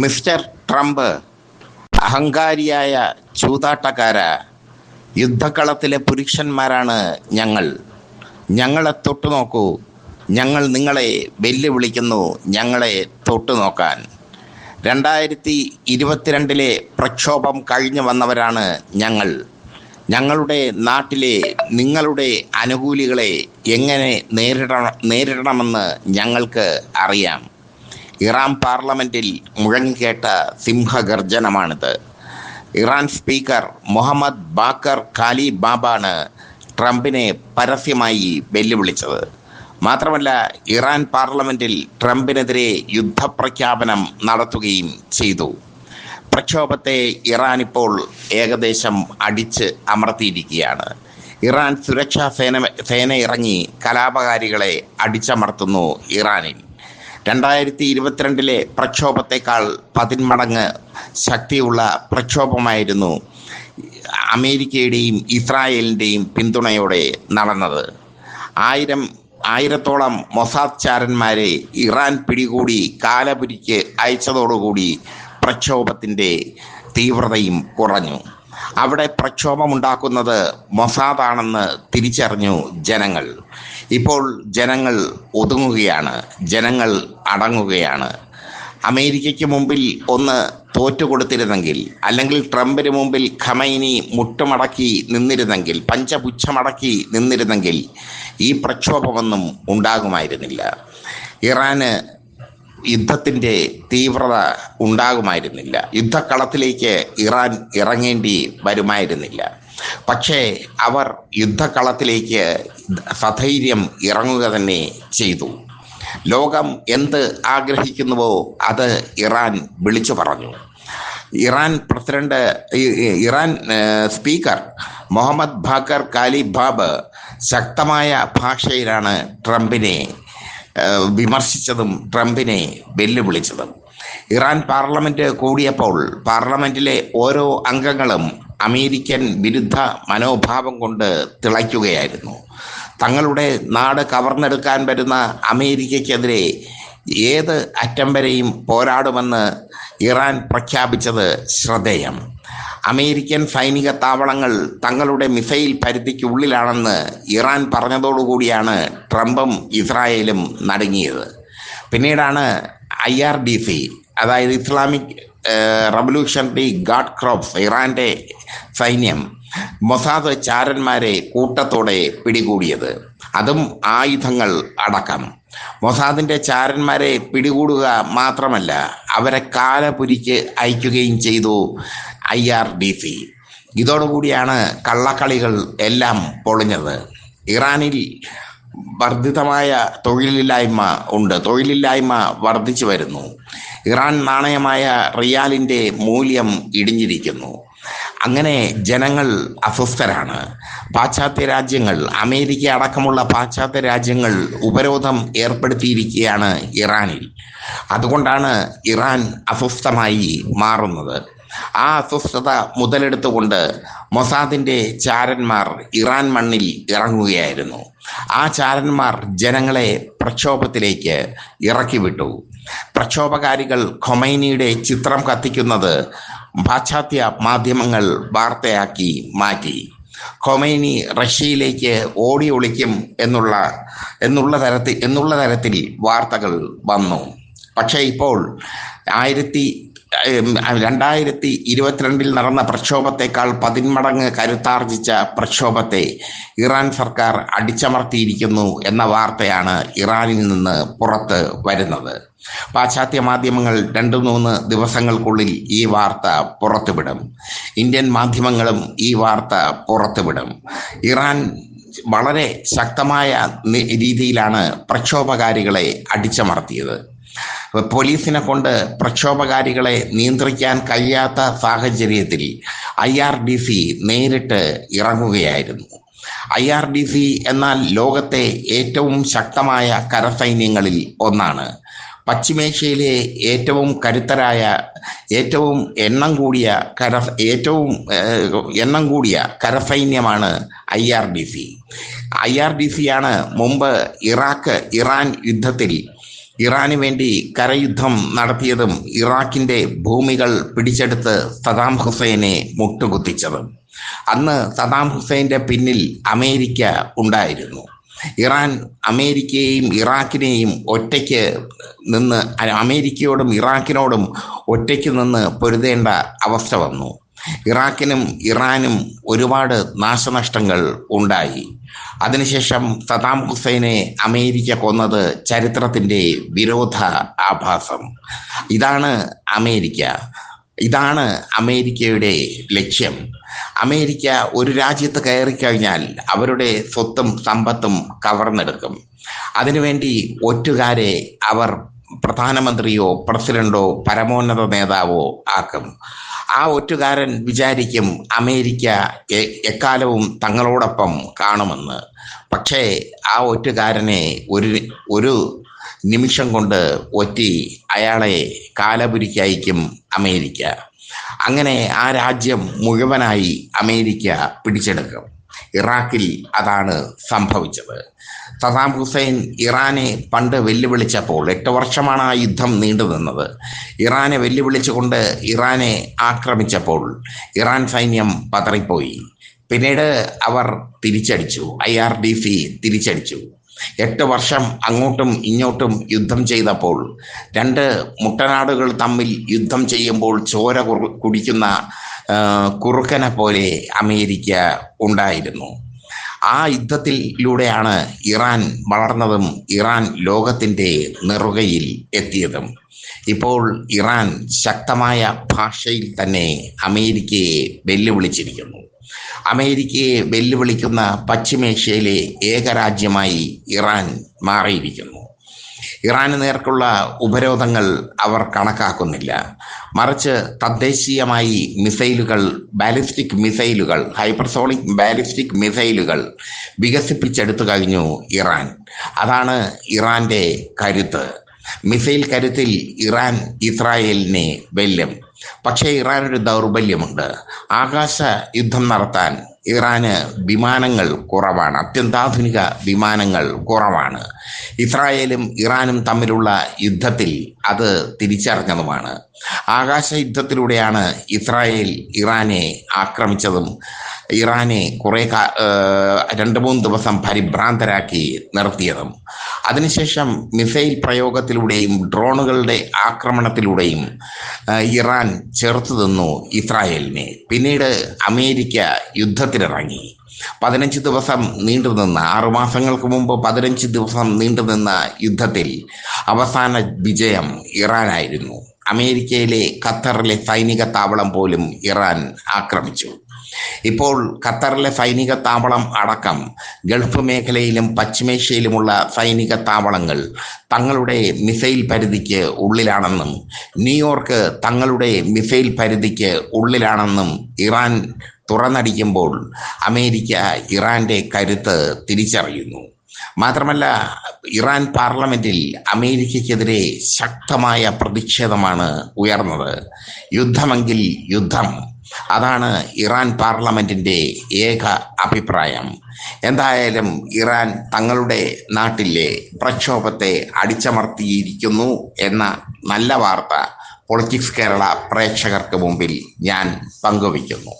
Mister Trump അഹങ്കാരിയായ ചൂതാട്ടക്കാര യുദ്ധക്കളത്തിലെ പുരുഷന്മാരാണ് ഞങ്ങൾ. ഞങ്ങളെ തൊട്ടു നോക്കൂ. ഞങ്ങൾ നിങ്ങളെ വെല്ലുവിളിക്കുന്നു ഞങ്ങളെ തൊട്ടു നോക്കാൻ. രണ്ടായിരത്തി ഇരുപത്തിരണ്ടിലെ പ്രക്ഷോഭം കഴിഞ്ഞു വന്നവരാണ് ഞങ്ങൾ. ഞങ്ങളുടെ നാട്ടിലെ നിങ്ങളുടെ അനുകൂലികളെ എങ്ങനെ നേരിടണം നേരിടണമെന്ന് ഞങ്ങൾക്ക് അറിയാം. ഇറാൻ പാർലമെന്റിൽ മുഴങ്ങിക്കേട്ട സിംഹഗർജനമാണിത്. ഇറാൻ സ്പീക്കർ മുഹമ്മദ് ബാക്കർ ഖാലി ബാബാണ് ട്രംപിനെ പരസ്യമായി വെല്ലുവിളിച്ചത്. മാത്രമല്ല ഇറാൻ പാർലമെന്റിൽ ട്രംപിനെതിരെ യുദ്ധപ്രഖ്യാപനം നടത്തുകയും ചെയ്തു. പ്രക്ഷോഭത്തെ ഇറാൻ ഇപ്പോൾ ഏകദേശം അടിച്ച് അമർത്തിയിരിക്കുകയാണ്. ഇറാൻ സുരക്ഷാ സേന സേന ഇറങ്ങി കലാപകാരികളെ അടിച്ചമർത്തുന്നു ഇറാനിൽ. രണ്ടായിരത്തി ഇരുപത്തിരണ്ടിലെ പ്രക്ഷോഭത്തെക്കാൾ പതിന്മടങ്ങ് ശക്തിയുള്ള പ്രക്ഷോഭമായിരുന്നു അമേരിക്കയുടെയും ഇസ്രായേലിന്റെയും പിന്തുണയോടെ നടന്നത്. ആയിരം ആയിരത്തോളം മൊസാദ് ചാരന്മാരെ ഇറാൻ പിടികൂടി കാലപുരിക്ക് അയച്ചതോടുകൂടി പ്രക്ഷോഭത്തിന്റെ തീവ്രതയും കുറഞ്ഞു. അവിടെ പ്രക്ഷോഭമുണ്ടാക്കുന്നത് മൊസാദാണെന്ന് തിരിച്ചറിഞ്ഞു ജനങ്ങൾ. ഇപ്പോൾ ജനങ്ങൾ ഒതുങ്ങുകയാണ്. ജനങ്ങൾ അടങ്ങുകയാണ്. അമേരിക്കയ്ക്ക് മുമ്പിൽ ഒന്ന് തോറ്റുകൊടുത്തിരുന്നെങ്കിൽ അല്ലെങ്കിൽ ട്രംപിന് മുമ്പിൽ ഖമൈനി മുട്ടുമടക്കി നിന്നിരുന്നെങ്കിൽ പഞ്ചപുച്ഛമടക്കി നിന്നിരുന്നെങ്കിൽ ഈ പ്രക്ഷോഭമൊന്നും ഉണ്ടാകുമായിരുന്നില്ല. ഇറാന് യുദ്ധത്തിന്റെ തീവ്രത ഉണ്ടാകുമായിരുന്നില്ല. യുദ്ധക്കളത്തിലേക്ക് ഇറാൻ ഇറങ്ങേണ്ടി വരുമായിരുന്നില്ല. പക്ഷേ അവർ യുദ്ധക്കളത്തിലേക്ക് സധൈര്യം ഇറങ്ങുക തന്നെ ചെയ്തു. ലോകം എന്ത് ആഗ്രഹിക്കുന്നുവോ അത് ഇറാൻ വിളിച്ചു പറഞ്ഞു. Iran president Iran speaker Mohammad Baqer Qalibaf ശക്തമായ ഭാഷയിലാണ് ട്രംപിനെ വിമർശിച്ചതും ട്രംപിനെ വെല്ലുവിളിച്ചതും. ഇറാൻ പാർലമെന്റ് കൂടിയപ്പോൾ പാർലമെന്റിലെ ഓരോ അംഗങ്ങളും അമേരിക്കൻ വിരുദ്ധ മനോഭാവം കൊണ്ട് തിളയ്ക്കുകയായിരുന്നു. തങ്ങളുടെ നാട് കവർന്നെടുക്കാൻ വരുന്ന അമേരിക്കയ്ക്കെതിരെ ഏത് അറ്റം വരെയും പോരാടുമെന്ന് ഇറാൻ പ്രഖ്യാപിച്ചത് ശ്രദ്ധേയം. അമേരിക്കൻ സൈനിക താവളങ്ങൾ തങ്ങളുടെ മിസൈൽ പരിധിക്കുള്ളിലാണെന്ന് ഇറാൻ പറഞ്ഞതോടുകൂടിയാണ് ട്രംപും ഇസ്രായേലും നടുങ്ങിയത്. പിന്നീടാണ് ഐ ആർ ഡി സി അതായത് ഇസ്ലാമിക് റവല്യൂഷണറി ഗാഡ് ക്രോപ്സ് ഇറാന്റെ സൈന്യം മൊസാദ് ചാരന്മാരെ കൂട്ടത്തോടെ പിടികൂടിയത്. അതും ആയുധങ്ങൾ അടക്കം. മൊസാദിന്റെ ചാരന്മാരെ പിടികൂടുക മാത്രമല്ല അവരെ കാലപുരിക്ക് അയക്കുകയും ചെയ്തു ഐ ആർ ഡി സി. ഇതോടുകൂടിയാണ് കള്ളക്കളികൾ എല്ലാം പൊളിഞ്ഞത്. ഇറാനിൽ വർദ്ധിതമായ തൊഴിലില്ലായ്മ ഉണ്ട്. തൊഴിലില്ലായ്മ വർദ്ധിച്ചു വരുന്നു. ഇറാൻ നാണയമായ റിയാലിന്റെ മൂല്യം ഇടിഞ്ഞിരിക്കുന്നു. അങ്ങനെ ജനങ്ങൾ അസ്വസ്ഥരാണ്. പാശ്ചാത്യ രാജ്യങ്ങൾ അമേരിക്ക അടക്കമുള്ള പാശ്ചാത്യ രാജ്യങ്ങൾ ഉപരോധം ഏർപ്പെടുത്തിയിരിക്കുകയാണ് ഇറാനിൽ. അതുകൊണ്ടാണ് ഇറാൻ അസ്വസ്ഥമായി മാറുന്നത്. ആ അസ്വസ്ഥത മുതലെടുത്തുകൊണ്ട് മൊസാദിന്റെ ചാരന്മാർ ഇറാൻ മണ്ണിൽ ഇറങ്ങുകയായിരുന്നു. ആ ചാരന്മാർ ജനങ്ങളെ പ്രക്ഷോഭത്തിലേക്ക് ഇറക്കിവിട്ടു. പ്രക്ഷോഭകാരികൾ ഖൊമൈനിയുടെ ചിത്രം കത്തിക്കുന്നത് പാശ്ചാത്യ മാധ്യമങ്ങൾ വാർത്തയാക്കി മാറ്റി. ഖൊമൈനി റഷ്യയിലേക്ക് ഓടി ഒളിക്കും എന്നുള്ള എന്നുള്ള തരത്തിൽ എന്നുള്ള തരത്തിൽ വാർത്തകൾ വന്നു. പക്ഷേ ഇപ്പോൾ ആയിരത്തി രണ്ടായിരത്തി ഇരുപത്തിരണ്ടിൽ നടന്ന പ്രക്ഷോഭത്തെക്കാൾ പതിന്മടങ്ങ് കരുത്താർജിച്ച പ്രക്ഷോഭത്തെ ഇറാൻ സർക്കാർ അടിച്ചമർത്തിയിരിക്കുന്നു എന്ന വാർത്തയാണ് ഇറാനിൽ നിന്ന് പുറത്ത് വരുന്നത്. പാശ്ചാത്യ മാധ്യമങ്ങൾ രണ്ടു മൂന്ന് ദിവസങ്ങൾക്കുള്ളിൽ ഈ വാർത്ത പുറത്തുവിടും. ഇന്ത്യൻ മാധ്യമങ്ങളും ഈ വാർത്ത പുറത്തുവിടും. ഇറാൻ വളരെ ശക്തമായ രീതിയിലാണ് പ്രക്ഷോഭകാരികളെ അടിച്ചമർത്തിയത്. പോലീസിനെ കൊണ്ട് പ്രക്ഷോഭകാരികളെ നിയന്ത്രിക്കാൻ കഴിയാത്ത സാഹചര്യത്തിൽ ഐ ആർ ഡി സി നേരിട്ട് ഇറങ്ങുകയായിരുന്നു. ഐ ആർ ഡി സി എന്നാൽ ലോകത്തെ ഏറ്റവും ശക്തമായ കരസൈന്യങ്ങളിൽ ഒന്നാണ്. പശ്ചിമേഷ്യയിലെ ഏറ്റവും കരുത്തരായ ഏറ്റവും എണ്ണം കൂടിയ കര ഏറ്റവും എണ്ണം കൂടിയ കരസൈന്യമാണ് I R D C. I R D C ആണ് മുമ്പ് ഇറാഖ് ഇറാൻ യുദ്ധത്തിൽ ഇറാന് വേണ്ടി കരയുദ്ധം നടത്തിയതും ഇറാഖിന്റെ ഭൂമികൾ പിടിച്ചെടുത്ത് സദാം ഹുസൈനെ മുട്ടുകുത്തിച്ചതും. അന്ന് സദാം ഹുസൈന്റെ പിന്നിൽ അമേരിക്ക ഉണ്ടായിരുന്നു. ഇറാൻ അമേരിക്കയെയും ഇറാഖിനെയും ഒറ്റയ്ക്ക് നിന്ന് അമേരിക്കയോടും ഇറാഖിനോടും ഒറ്റയ്ക്ക് നിന്ന് പൊരുതേണ്ട അവസ്ഥ വന്നു. ഇറാഖിനും ഇറാനും ഒരുപാട് നാശനഷ്ടങ്ങൾ ഉണ്ടായി. അതിനുശേഷം സദാം ഹുസൈനെ അമേരിക്ക കൊന്നത് ചരിത്രത്തിന്റെ വിരോധ ആഭാസം. ഇതാണ് അമേരിക്ക. ഇതാണ് അമേരിക്കയുടെ ലക്ഷ്യം. അമേരിക്ക ഒരു രാജ്യത്ത് കയറിക്കഴിഞ്ഞാൽ അവരുടെ സ്വത്തും സമ്പത്തും കവർന്നെടുക്കും. അതിനുവേണ്ടി ഒറ്റുകാരെ അവർ പ്രധാനമന്ത്രിയോ പ്രസിഡന്റോ പരമോന്നത നേതാവോ ആക്കും. ആ ഒറ്റുകാരൻ വിചാരിക്കും അമേരിക്ക എക്കാലവും തങ്ങളോടൊപ്പം കാണുമെന്ന്. പക്ഷേ ആ ഒറ്റുകാരനെ ഒരു ഒരു നിമിഷം കൊണ്ട് ഒറ്റി അയാളെ കാലപുരിക്കയക്കും അമേരിക്ക. അങ്ങനെ ആ രാജ്യം മുഴുവനായി അമേരിക്ക പിടിച്ചെടുക്കും. ഇറാഖിൽ അതാണ് സംഭവിച്ചത്. സദാം ഹുസൈൻ ഇറാനെ പണ്ട് വെല്ലുവിളിച്ചപ്പോൾ എട്ട് വർഷമാണ് ആ യുദ്ധം നീണ്ടു നിന്നത്. ഇറാനെ വെല്ലുവിളിച്ചുകൊണ്ട് ഇറാനെ ആക്രമിച്ചപ്പോൾ ഇറാൻ സൈന്യം പതറിപ്പോയി. പിന്നീട് അവർ തിരിച്ചടിച്ചു. ഐ ആർ ഡി സി തിരിച്ചടിച്ചു. എട്ട് വർഷം അങ്ങോട്ടും ഇങ്ങോട്ടും യുദ്ധം ചെയ്തപ്പോൾ രണ്ട് മുട്ടനാടുകൾ തമ്മിൽ യുദ്ധം ചെയ്യുമ്പോൾ ചോര കുടിക്കുന്ന കുറുക്കനെ പോലെ അമേരിക്ക ഉണ്ടായിരുന്നു. ആ യുദ്ധത്തിലൂടെയാണ് ഇറാൻ വളർന്നതും ഇറാൻ ലോകത്തിന്റെ നെറുകയിൽ എത്തിയതും. ഇപ്പോൾ ഇറാൻ ശക്തമായ ഭാഷയിൽ തന്നെ അമേരിക്കയെ വെല്ലുവിളിച്ചിരിക്കുന്നു. അമേരിക്കയെ വെല്ലുവിളിക്കുന്ന പശ്ചിമേഷ്യയിലെ ഏകരാജ്യമായി ഇറാൻ മാറിയിരിക്കുന്നു. ഇറാന് നേർക്കുള്ള ഉപരോധങ്ങൾ അവർ കണക്കാക്കുന്നില്ല. മറിച്ച് തദ്ദേശീയമായി മിസൈലുകൾ ബാലിസ്റ്റിക് മിസൈലുകൾ ഹൈപ്പർസോണിക് ബാലിസ്റ്റിക് മിസൈലുകൾ വികസിപ്പിച്ചെടുത്തു കഴിഞ്ഞു ഇറാൻ. അതാണ് ഇറാന്റെ കരുത്ത്. മിസൈൽ കരുത്തിൽ ഇറാൻ ഇസ്രായേലിനെ വെല്ലും. പക്ഷേ ഇറാൻ ഒരു ദൗർബല്യമുണ്ട്. ആകാശ യുദ്ധം നടത്താൻ ഇറാന് വിമാനങ്ങൾ കുറവാണ്. അത്യന്താധുനിക വിമാനങ്ങൾ കുറവാണ്. ഇസ്രായേലും ഇറാനും തമ്മിലുള്ള യുദ്ധത്തിൽ അത് തിരിച്ചറിഞ്ഞതുമാണ്. ആകാശ യുദ്ധത്തിലൂടെയാണ് ഇസ്രായേൽ ഇറാനെ ആക്രമിച്ചതും ഇറാനെ കുറെ രണ്ട് മൂന്ന് ദിവസം പരിഭ്രാന്തരാക്കി നിർത്തിയതും. അതിനുശേഷം മിസൈൽ പ്രയോഗത്തിലൂടെയും ഡ്രോണുകളുടെ ആക്രമണത്തിലൂടെയും ഇറാൻ ചെറുത്തു നിന്നു ഇസ്രായേലിനെ. പിന്നീട് അമേരിക്ക യുദ്ധത്തിനിറങ്ങി. പതിനഞ്ച് ദിവസം നീണ്ടുനിന്ന ആറുമാസങ്ങൾക്ക് മുമ്പ് പതിനഞ്ച് ദിവസം നീണ്ടുനിന്ന യുദ്ധത്തിൽ അവസാന വിജയം ഇറാനായിരുന്നു. അമേരിക്കയിലെ ഖത്തറിലെ സൈനിക താവളം പോലും ഇറാൻ ആക്രമിച്ചു. ഇപ്പോൾ ഖത്തറിലെ സൈനിക താവളം അടക്കം ഗൾഫ് മേഖലയിലും പശ്ചിമേഷ്യയിലുമുള്ള സൈനിക താവളങ്ങൾ തങ്ങളുടെ മിസൈൽ പരിധിക്ക് ഉള്ളിലാണെന്നും ന്യൂയോർക്ക് തങ്ങളുടെ മിസൈൽ പരിധിക്ക് ഉള്ളിലാണെന്നും ഇറാൻ തുറന്നടിക്കുമ്പോൾ അമേരിക്ക ഇറാന്റെ കരുത്ത് തിരിച്ചറിയുന്നു. മാത്രമല്ല ഇറാൻ പാർലമെന്റിൽ അമേരിക്കയ്ക്കെതിരെ ശക്തമായ പ്രതിഷേധമാണ് ഉയർന്നത്. യുദ്ധമെങ്കിൽ യുദ്ധം. അതാണ് ഇറാൻ പാർലമെന്റിന്റെ ഏക അഭിപ്രായം. എന്തായാലും ഇറാൻ തങ്ങളുടെ നാട്ടിലെ പ്രക്ഷോഭത്തെ അടിച്ചമർത്തിയിരിക്കുന്നു എന്ന നല്ല വാർത്ത പൊളിറ്റിക്സ് കേരള പ്രേക്ഷകർക്ക് മുമ്പിൽ ഞാൻ പങ്കുവയ്ക്കുന്നു.